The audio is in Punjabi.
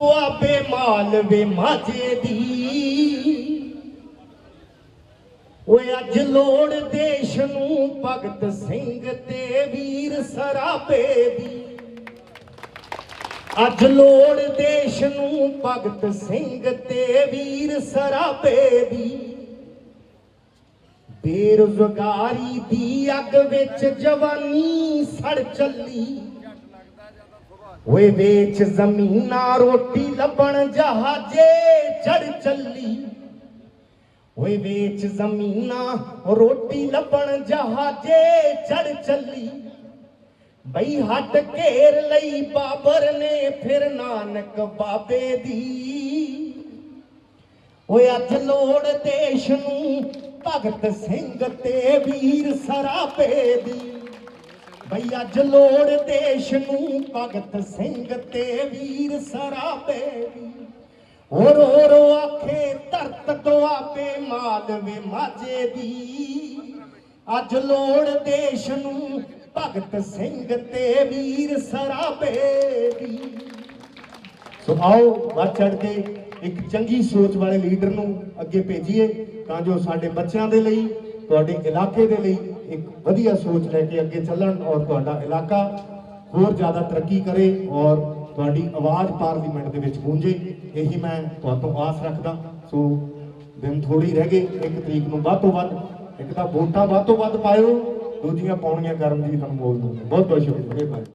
ਆਬੇ ਮਾਲਵੇ ਮਾਝੇ ਦੀ। ਓਏ ਅੱਜ ਲੋੜ ਦੇਸ਼ ਨੂੰ ਭਗਤ ਸਿੰਘ ਤੇ ਵੀਰ ਸਰਾਬੇ ਦੀ। ਅੱਜ ਲੋੜ ਦੇਸ਼ ਨੂੰ ਭਗਤ ਸਿੰਘ ਤੇ ਵੀਰ ਸਰਾਬੇ ਦੀ। ਬੇਰੁਜ਼ਗਾਰੀ ਦੀ ਅੱਗ ਵਿੱਚ ਜਵਾਨੀ ਸੜ ਚੱਲੀ। ਓਏ ਵੇਚ ਜ਼ਮੀਨਾਂ ਰੋਟੀ ਲੱਭਣ ਜਹਾਜੇ ਚੜ ਚੱਲੀ। ਓਏ ਵੇਚ ਜ਼ਮੀਨਾਂ ਰੋਟੀ ਲੱਭਣ ਜਹਾਜੇ ਚੜ ਚੱਲੀ। ਬਈ ਹੱਟ ਘੇਰ ਲਈ ਬਾਬਰ ਨੇ ਫਿਰ ਨਾਨਕ ਬਾਬੇ ਦੀ। ਓਏ ਅੱਜ ਲੋੜ ਦੇਸ਼ ਨੂੰ ਭਗਤ ਸਿੰਘ ਤੇ ਵੀਰ ਸਰਾਪੇ ਦੀ। ਬਈ ਅੱਜ ਲੋੜ ਦੇਸ਼ ਨੂੰ ਭਗਤ ਸਿੰਘ ਤੇ ਵੀਰ ਸਰਾਬੇ ਦੀ ਓ ਰੋ ਰੋ ਆਖੇ ਧਰਤ ਦੁਆਬੇ ਮਾਲਵੇ ਮਾਝੇ ਦੀ। ਅੱਜ ਲੋੜ ਦੇਸ਼ ਨੂੰ ਭਗਤ ਸਿੰਘ ਤੇ ਵੀਰ ਸਰਾਬੇ ਦੀ ਸੋ ਆਓ ਵੱਧ ਚੜ ਕੇ ਇੱਕ ਚੰਗੀ ਸੋਚ ਵਾਲੇ ਲੀਡਰ ਨੂੰ ਅੱਗੇ ਭੇਜੀਏ, ਤਾਂ ਜੋ ਸਾਡੇ ਬੱਚਿਆਂ ਦੇ ਲਈ, ਤੁਹਾਡੇ ਇਲਾਕੇ ਦੇ ਲਈ ਇੱਕ ਵਧੀਆ ਸੋਚ ਲੈ ਕੇ ਅੱਗੇ ਚੱਲਣ ਔਰ ਤੁਹਾਡਾ ਇਲਾਕਾ ਹੋਰ ਜ਼ਿਆਦਾ ਤਰੱਕੀ ਕਰੇ ਔਰ ਤੁਹਾਡੀ ਆਵਾਜ਼ ਪਾਰਲੀਮੈਂਟ ਦੇ ਵਿੱਚ ਗੂੰਜੇ, ਇਹੀ ਮੈਂ ਤੁਹਾਤੋਂ ਆਸ ਰੱਖਦਾ। ਸੋ ਦਿਨ ਥੋੜੀ ਰਹਿ ਗਏ, ਇੱਕ ਤਰੀਕ ਨੂੰ ਵੱਧ ਤੋਂ ਵੱਧ, ਇੱਕ ਤਾਂ ਵੋਟਾਂ ਵੱਧ ਤੋਂ ਵੱਧ ਪਾਇਓ, ਦੂਜੀਆਂ ਪਾਉਣੀਆਂ ਕਰਮਜੀਤ ਅਨਮੋਲ ਨੂੰ। ਬਹੁਤ ਬਹੁਤ ਸ਼ੁਕਰੀਆ। ਮਿਹਰਬਾਨੀ